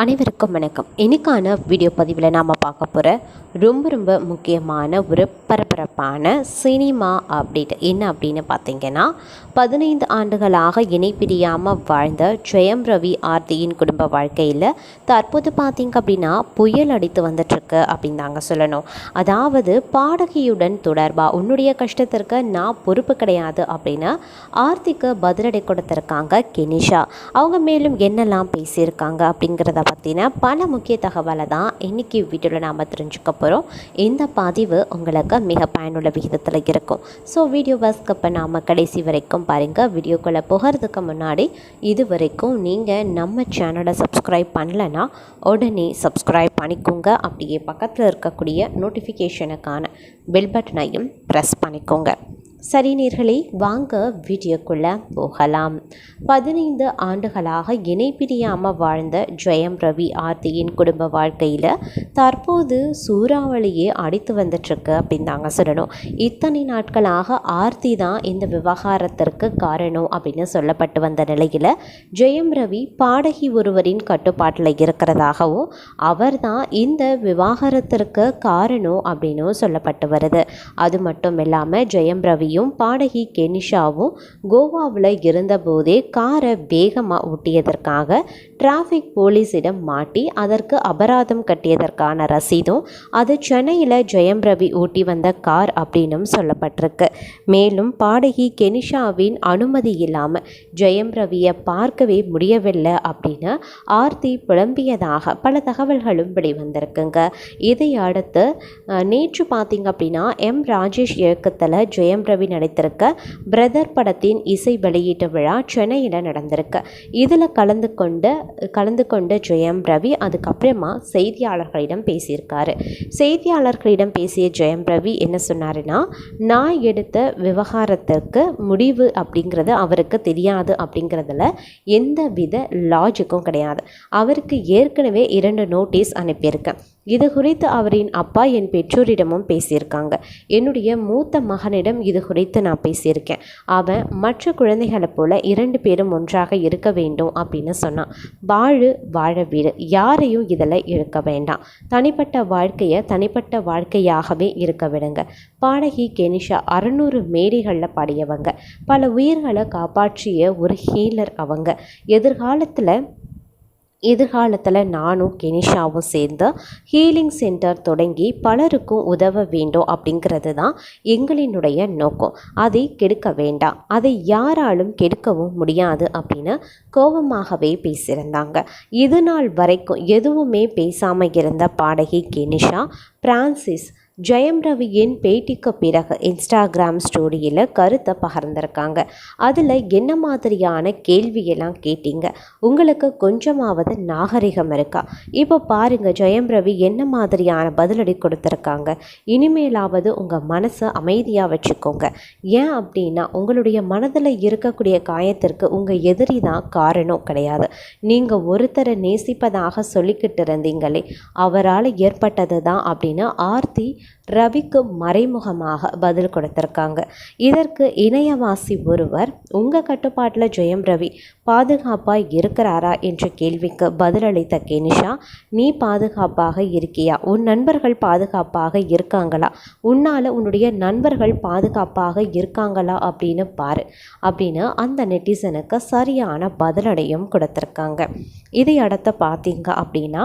அனைவருக்கும் வணக்கம். இன்றைக்கான வீடியோ பதிவில் நாம் பார்க்க போகிற ரொம்ப ரொம்ப முக்கியமான ஒரு பரபரப்பான சினிமா அப்டேட் என்ன அப்படின்னு பார்த்தீங்கன்னா பதினைந்து ஆண்டுகளாக இணை பிரியாமல் வாழ்ந்த ஜெயம் ரவி ஆர்த்தியின் குடும்ப வாழ்க்கையில் தற்போது பார்த்தீங்க அப்படின்னா புயல் அடித்து வந்துட்டுருக்கு அப்படின்னு தாங்க சொல்லணும். அதாவது பாடகியுடன் தொடர்பாக உன்னுடைய கஷ்டத்திற்கு நான் பொறுப்பு கிடையாது அப்படின்னு ஆர்த்திக்கு பதிலடி கொடுத்துருக்காங்க கெனிஷா. அவங்க மேலும் என்னெல்லாம் பேசியிருக்காங்க அப்படிங்கிறத பற்றின பல முக்கிய தகவலை தான் இன்றைக்கி வீடியோவில் நாம் தெரிஞ்சுக்க போகிறோம் இந்த பதிவு உங்களுக்கு மிக பயனுள்ள விகிதத்தில் இருக்கும். ஸோ வீடியோ ஸ்கிப் நாம் கடைசி வரைக்கும் பாருங்கள் வீடியோக்குள்ளே போகிறதுக்கு முன்னாடி இது வரைக்கும் நீங்கள் நம்ம சேனலை சப்ஸ்கிரைப் பண்ணலைன்னா உடனே சப்ஸ்கிரைப் பண்ணிக்கோங்க. அப்படியே பக்கத்தில் இருக்கக்கூடிய நோட்டிஃபிகேஷனுக்கான பெல் பட்டனையும் ப்ரெஸ் பண்ணிக்கோங்க. சரி நேர்களே வாங்க வீடியோக்குள்ளே போகலாம். பதினைந்து ஆண்டுகளாக இணை பிரியாமல் வாழ்ந்த ஜெயம் ரவி ஆர்த்தியின் குடும்ப வாழ்க்கையில் தற்போது சூறாவளியே அடித்து வந்துட்டுருக்கு அப்படின்னு தாங்க சொல்லணும். இத்தனை நாட்களாக ஆர்த்தி தான் இந்த விவகாரத்திற்கு காரணம் அப்படின்னு சொல்லப்பட்டு வந்த நிலையில் ஜெயம் ரவி பாடகி ஒருவரின் கட்டுப்பாட்டில் இருக்கிறதாகவும் அவர் தான் இந்த விவாகரத்திற்கு காரணம் அப்படின்னும் சொல்லப்பட்டு வருது. அது மட்டும் இல்லாமல் ஜெயம் ரவி ரவியும் பாடகி கெனிஷாவும் கோவாவில் இருந்தபோதே காரை வேகமாக ஓட்டியதற்காக டிராஃபிக் போலீஸிடம் மாட்டி அதற்கு அபராதம் கட்டியதற்கான ரசீதும் அது சென்னையில் ஜெயம் ரவி ஓட்டி வந்த கார் அப்படின்னும் சொல்லப்பட்டிருக்கு. மேலும் பாடகி கெனிஷாவின் அனுமதி இல்லாமல் ஜெயம் ரவியை பார்க்கவே முடியவில்லை அப்படின்னு ஆர்த்தி புலம்பியதாக பல தகவல்களும் வெளிவந்திருக்குங்க. இதை அடுத்து நேற்று பார்த்தீங்க அப்படின்னா எம் ராஜேஷ் இயக்கத்தில் ஜெயம் ரவி நடித்திருக்க பிரதர் படத்தின் இசை வெளியீட்டு விழா சென்னையில் நடந்திருக்கு. இதில் கலந்து கொண்டு கலந்து கொண்ட ஜெயம் ரவி அதுக்கப்புறமா செய்தியாளர்களிடம் பேசியிருக்காரு. செய்தியாளர்களிடம் பேசிய ஜெயம் ரவி என்ன சொன்னாருன்னா நான் எடுத்த விவகாரத்திற்கு முடிவு அப்படிங்கிறது அவருக்கு தெரியாது அப்படிங்கிறதுல எந்த வித லாஜிக்கும் கிடையாது. அவருக்கு ஏற்கனவே இரண்டு நோட்டீஸ் அனுப்பியிருக்கேன் இது குறித்து அவரின் அப்பா என் பெற்றோரிடமும் பேசியிருக்காங்க. என்னுடைய மூத்த மகனிடம் இது குறித்து நான் பேசியிருக்கேன். அவன் மற்ற குழந்தைகளைப் போல இரண்டு பேரும் ஒன்றாக இருக்க வேண்டும் அப்படின்னு சொன்னான். வாழு வாழ வீடு. யாரையும் இதில் இழுக்க வேண்டாம். தனிப்பட்ட வாழ்க்கையை தனிப்பட்ட வாழ்க்கையாகவே இருக்க விடுங்க. பாடகி கெனிஷா அறுநூறு மேடைகளில் பாடியவங்க. பல உயிர்களை காப்பாற்றிய ஒரு ஹீலர் அவங்க. எதிர்காலத்தில் எதிர்காலத்தில் நானும் கெனிஷாவும் சேர்ந்து ஹீலிங் சென்டர் தொடங்கி பலருக்கும் உதவ வேண்டும் அப்படிங்கிறது தான் எங்களினுடைய நோக்கம். அதை கெடுக்க வேண்டாம். அதை யாராலும் கெடுக்கவும் முடியாது அப்படின்னு கோபமாகவே பேசியிருந்தாங்க. இது நாள் வரைக்கும் எதுவுமே பேசாமல் இருந்த பாடகி கெனிஷா பிரான்சிஸ் ஜெயம் ரவியின் பேட்டிக்கு பிறகு இன்ஸ்டாகிராம் ஸ்டோரியில் கருத்தை பகிர்ந்திருக்காங்க. அதில் என்ன மாதிரியான கேள்வியெல்லாம் கேட்டீங்க? உங்களுக்கு கொஞ்சமாவது நாகரிகம் இருக்கா? இப்போ பாருங்கள் ஜெயம் ரவி என்ன மாதிரியான பதிலடி கொடுத்துருக்காங்க? இனிமேலாவது உங்கள் மனசை அமைதியாக வச்சுக்கோங்க. ஏன் அப்படின்னா உங்களுடைய மனதில் இருக்கக்கூடிய காயத்திற்கு உங்கள் எதிரி தான் காரணம் கிடையாது. நீங்கள் ஒருத்தரை நேசிப்பதாக சொல்லிக்கிட்டு இருந்தீங்களே அவரால் ஏற்பட்டது தான் அப்படின்னு ஆர்த்தி ரவிக்கு மறைமுகமாக பதில் கொடுத்துருக்காங்க. இதற்கு இணையவாசி ஒருவர் உங்கள் கட்டுப்பாட்டில் ஜெயம் ரவி பாதுகாப்பாக இருக்கிறாரா? என்ற கேள்விக்கு பதிலளித்த கெனிஷா நீ பாதுகாப்பாக இருக்கியா? உன் நண்பர்கள் பாதுகாப்பாக இருக்காங்களா? உன்னால் உன்னுடைய நண்பர்கள் பாதுகாப்பாக இருக்காங்களா? அப்படின்னு பாரு. அப்படின்னு அந்த நெட்டிசனுக்கு சரியான பதிலடையும் கொடுத்துருக்காங்க. இதை அடுத்து பார்த்தீங்க அப்படின்னா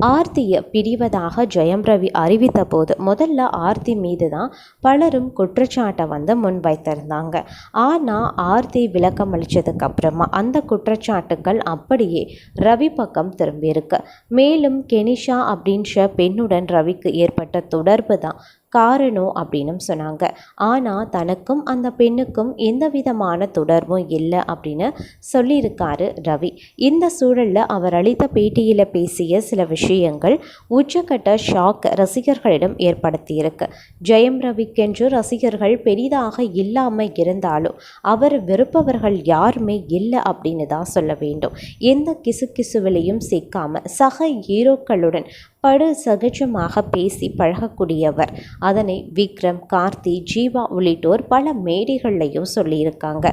ஆர்த்தியை பிரிவதாக ஜெயம் ரவி அறிவித்த போது முதல்ல ஆர்த்தி மீது தான் பலரும் குற்றச்சாட்டை வந்து முன்வைத்திருந்தாங்க ஆனால் ஆர்த்தி விளக்கம் அளித்ததுக்கப்புறமா அந்த குற்றச்சாட்டுகள் அப்படியே ரவி பக்கம் திரும்பியிருக்கு. மேலும் கெனிஷா அப்படின்ற பெண்ணுடன் ரவிக்கு ஏற்பட்ட தொடர்பு தான் காரணம் அப்படின்னும் சொன்னாங்க. ஆனால் தனக்கும் அந்த பெண்ணுக்கும் எந்த விதமான தொடர்பும் இல்லை அப்படின்னு சொல்லியிருக்காரு ரவி. இந்த சூழலில் அவர் அளித்த பேட்டியில் பேசிய சில விஷயங்கள் உச்சக்கட்ட ஷாக் ரசிகர்களிடம் ஏற்படுத்தியிருக்கு. ஜெயம் ரவிக்கென்று ரசிகர்கள் பெரிதாக இல்லாமல் இருந்தாலும் அவர் வெறுப்பவர்கள் யாருமே இல்லை அப்படின்னு தான் சொல்ல வேண்டும். எந்த கிசு கிசுவிலையும் சிக்காமல் சக ஹீரோக்களுடன் படு சகஜமாக பேசி பழகக்கூடியவர். அதனை விக்ரம் கார்த்தி ஜீவா உள்ளிட்டோர் பல மேடைகள்லையும் சொல்லியிருக்காங்க.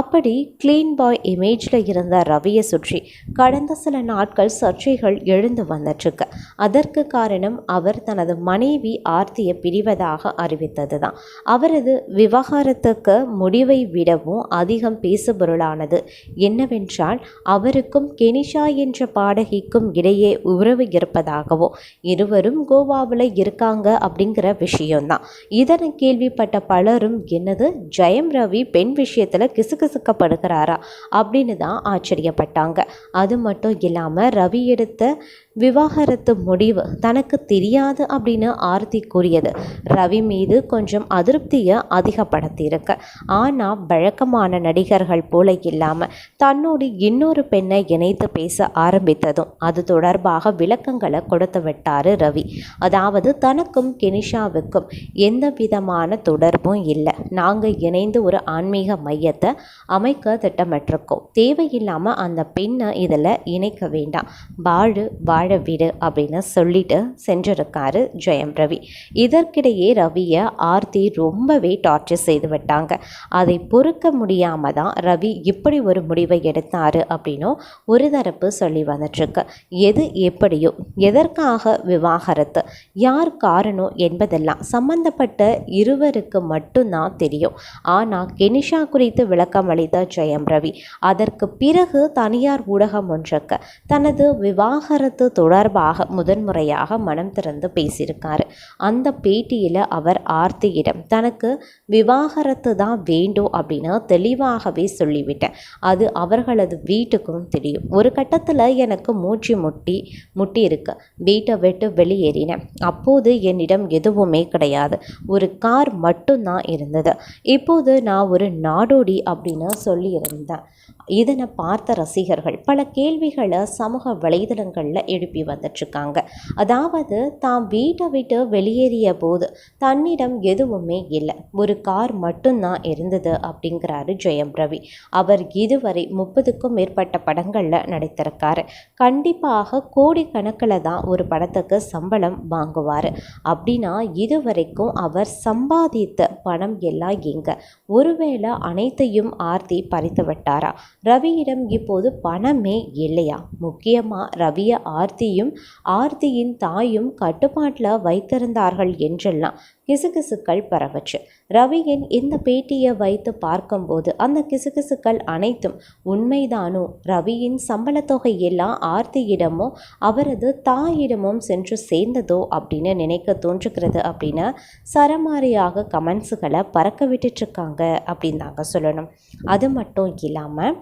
அப்படி கிளீன் பாய் இமேஜில் இருந்த ரவியை சுற்றி கடந்த சில நாட்கள் சர்ச்சைகள் எழுந்து வந்துட்டுருக்கு. அதற்கு காரணம் அவர் தனது மனைவி ஆர்த்தியை பிரிவதாக அறிவித்தது தான் அவரது விவகாரத்துக்கு முடிவை விடவும் அதிகம் பேசுபொருளானது என்னவென்றால் அவருக்கும் கெனிஷா என்ற பாடகிக்கும் இடையே உறவு இருப்பதாகவும் இருவரும் கோவாவில் இருக்காங்க அப்படிங்கிற விஷயம்தான். இதனை கேள்விப்பட்ட பலரும் என்னது? ஜெயம் ரவி பெண் விஷயத்தில் கிசுகிசுக்கப்படுகிறாரா? அப்படின்னு தான் ஆச்சரியப்பட்டாங்க. அது மட்டும் இல்லாமல் ரவி எடுத்த விவாகரத்து முடிவு தனக்கு தெரியாது அப்படின்னு ஆர்த்தி கூறியது. ரவி மீது கொஞ்சம் அதிருப்தியை அதிகப்படுத்தியிருக்கு. ஆனால் வழக்கமான நடிகர்கள் போல இல்லாமல் தன்னோடு இன்னொரு பெண்ணை இணைத்து பேச ஆரம்பித்ததும் அது தொடர்பாக விளக்கங்களை கொடுத்து விட்டார் ரவி. அதாவது தனக்கும் கெனிஷாவுக்கும் எந்த விதமான தொடர்பும் இல்லை. நாங்கள் இணைந்து ஒரு ஆன்மீக மையத்தை அமைக்க திட்டமிட்டிருக்கோம். தேவையில்லாமல் அந்த பெண்ணை இதில் இணைக்க வேண்டாம். வாழு வாழ் விடு அப்படின்னு சொல்லிட்டு சென்றிருக்காரு ஜெயம் ரவி. இதற்கிடையே ரவியை ஆர்த்தி ரொம்பவே டார்ச்சர் செய்து விட்டாங்க. அதை பொறுக்க முடியாமல் தான் ரவி இப்படி ஒரு முடிவை எடுத்தாரு அப்படின்னும் ஒரு தரப்பு சொல்லி வந்துட்டுருக்கு. எது எப்படியோ எதற்காக விவாகரத்து யார் காரணம் என்பதெல்லாம் சம்பந்தப்பட்ட இருவருக்கு மட்டும்தான் தெரியும். ஆனால் கெனிஷா குறித்து விளக்கம் அளித்த ஜெயம் ரவி அதற்கு பிறகு தனியார் ஊடகம் ஒன்றுக்கு தனது விவாகரத்து தொடர்பாக முதன்முறையாக மனம் திறந்து பேசியிருக்காரு. அந்த பேட்டியில் அவர் ஆர்த்தியிடம் தனக்கு விவாகரத்து தான் வேண்டும் அப்படின்னு தெளிவாகவே சொல்லிவிட்டேன். அது அவர்களது வீட்டுக்கும் தெரியும். ஒரு கட்டத்தில் எனக்கு மூச்சு முட்டி முட்டி இருக்கு வீட்டை விட்டு வெளியேறினேன். அப்போது என்னிடம் எதுவுமே கிடையாது. ஒரு கார் மட்டும்தான் இருந்தது. இப்போது நான் ஒரு நாடோடி அப்படின்னு சொல்லியிருந்தேன். இதனை பார்த்த ரசிகர்கள் பல கேள்விகளை சமூக வலைதளங்களில் எழுப்பி வந்துட்டுருக்காங்க அதாவது தாம் வீட்டை விட்டு வெளியேறிய போது தன்னிடம் எதுவுமே இல்லை. ஒரு கார் மட்டும்தான் இருந்தது அப்படிங்கிறாரு ஜெயம் ரவி. அவர் இதுவரை முப்பதுக்கும் மேற்பட்ட படங்களில் நடித்திருக்காரு. கண்டிப்பாக கோடிக்கணக்கில் தான் ஒரு படத்துக்கு சம்பளம் வாங்குவார். அப்படின்னா இதுவரைக்கும் அவர் சம்பாதித்த பணம் எல்லாம் எங்க? ஒருவேளை அனைத்தையும் ஆர்த்தி பறித்து விட்டாரா? ரவியிடம் இப்போது பணமே இல்லையா? முக்கியமாக ரவியை ஆர்த்தியும் ஆர்த்தியின் தாயும் கட்டுப்பாட்டில் வைத்திருந்தார்கள் என்றெல்லாம் கிசுகிசுக்கள் பரவச்சு. ரவியின் இந்த பேட்டியை வைத்து பார்க்கும்போது அந்த கிசுகிசுக்கள் அனைத்தும் உண்மைதானோ? ரவியின் சம்பளத்தொகை எல்லாம் ஆர்த்தியிடமோ அவரது தாயிடமும் சென்று சேர்ந்ததோ அப்படின்னு நினைக்க தோன்றுகிறது அப்படின்னு சரமாரியாக கமெண்ட்ஸுகளை பறக்க விட்டுட்ருக்காங்க அப்படின்னு தாங்க சொல்லணும். அது மட்டும் இல்லாமல்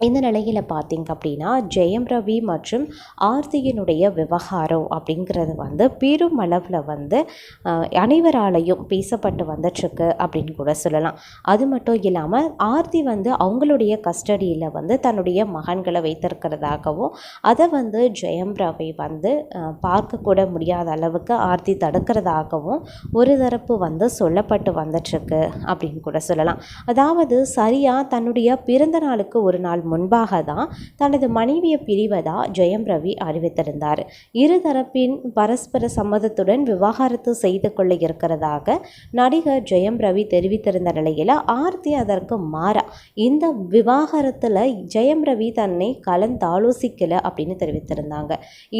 இந்த நிலையில் பார்த்திங்க அப்படின்னா ஜெயம் ரவி மற்றும் ஆர்த்தியினுடைய விவகாரம் அப்படிங்கிறது வந்து பெரும் அளவில் வந்து அனைவராலையும் பேசப்பட்டு வந்துட்டுருக்கு அப்படின்னு கூட சொல்லலாம். அது மட்டும் இல்லாமல் ஆர்த்தி வந்து அவங்களுடைய கஸ்டடியில் வந்து தன்னுடைய மகன்களை வைத்திருக்கிறதாகவும் அதை வந்து ஜெயம் ரவி வந்து பார்க்கக்கூட முடியாத அளவுக்கு ஆர்த்தி தடுக்கிறதாகவும் ஒரு தரப்பு வந்து சொல்லப்பட்டு வந்துட்டுருக்கு அப்படின்னு கூட சொல்லலாம். அதாவது சரியாக தன்னுடைய பிறந்த நாளுக்கு ஒரு நாள் முன்பாக தான் தனது மனைவியை பிரிவதா ஜெயம் ரவி அறிவித்திருந்தார். இருதரப்பின் பரஸ்பர சம்மதத்துடன் விவாகரத்து செய்து கொள்ள இருக்கிறதாக நடிகர் ஜெயம் ரவி தெரிவித்திருந்த நிலையில் ஆர்த்தி அதற்கு மாறா இந்த விவாகரத்தில் ஜெயம் ரவி தன்னை கலந்தாலோசிக்கல அப்படின்னு தெரிவித்திருந்தாங்க.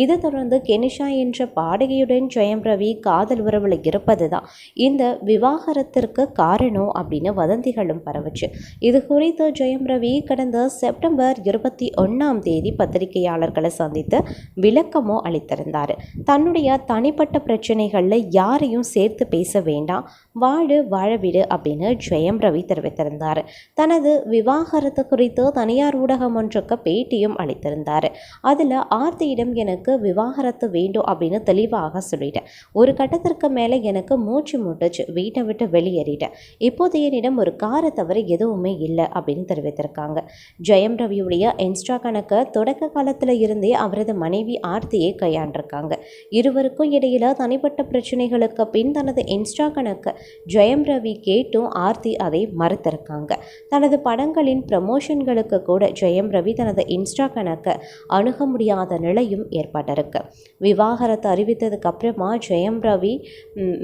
இதை தொடர்ந்து கெனிஷா என்ற பாடகையுடன் ஜெயம் ரவி காதல் உறவில் இருப்பது தான் இந்த விவாகரத்திற்கு காரணம் அப்படின்னு வதந்திகளும் பரவுச்சு. இது குறித்து ஜெயம் ரவி கடந்த செப் செப்டம்பர் இருபத்தி ஒன்றாம் தேதி பத்திரிகையாளர்களை சந்தித்து விளக்கமோ அளித்திருந்தார். தன்னுடைய தனிப்பட்ட பிரச்சனைகளில் யாரையும் சேர்த்து பேச வேண்டாம். வாழு வாழவிடு அப்படின்னு ஜெயம் ரவி தெரிவித்திருந்தார். தனது விவாகரத்து குறித்து தனியார் ஊடகம் ஒன்றுக்கு பேட்டியும் அளித்திருந்தார். அதில் ஆர்த்தியிடம் எனக்கு விவாகரத்து வேண்டும் அப்படின்னு தெளிவாக சொல்லிட்டேன். ஒரு கட்டத்திற்கு மேலே எனக்கு மூச்சு முட்டுச்சு வீட்டை விட்டு வெளியேறிட்டேன். இப்போது என்னிடம் ஒரு காரை தவிர எதுவுமே இல்லை அப்படின்னு தெரிவித்திருக்காங்க. ஜெயம் ஜெயம் ரவியுடைய இன்ஸ்டா கணக்கை தொடக்க காலத்தில் இருந்தே அவரது மனைவி ஆர்த்தியை கையாண்டிருக்காங்க. இருவருக்கும் இடையில தனிப்பட்ட பிரச்சனைகளுக்கு பின் தனது இன்ஸ்டா கணக்கை ஜெயம் ரவி கேட்டும் ஆர்த்தி அதை மறுத்திருக்காங்க. தனது படங்களின் ப்ரமோஷன்களுக்கு கூட ஜெயம் ரவி தனது இன்ஸ்டா கணக்கை அணுக முடியாத நிலையும் ஏற்பட்டிருக்கு. விவாகரத்து அறிவித்ததுக்கு அப்புறமா ஜெயம் ரவி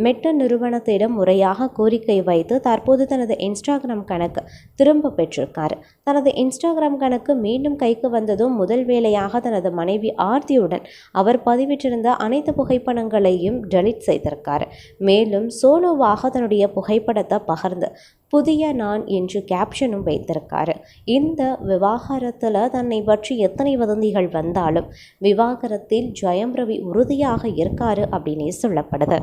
மெட்ட நிறுவனத்திடம் முறையாக கோரிக்கை வைத்து தற்போது தனது இன்ஸ்டாகிராம் கணக்கு திரும்ப பெற்றிருக்கார். தனது இன்ஸ்டாகிராம் கணக்கு மீண்டும் கைக்கு வந்ததும் முதல் வேலையாக தனது மனைவி ஆர்த்தியுடன் அவர் பதிவிட்டிருந்த அனைத்து புகைப்படங்களையும் டெலீட் செய்திருக்கார். மேலும் சோலோவாக தன்னுடைய புகைப்படத்தை பகிர்ந்து புதிய நான் என்று கேப்ஷனும் வைத்திருக்காரு. இந்த விவாகரத்தில் தன்னை பற்றி எத்தனை வதந்திகள் வந்தாலும் விவாகரத்தில் ஜெயம் ரவி உறுதியாக இருக்காரு அப்படின்னே சொல்லப்படுது.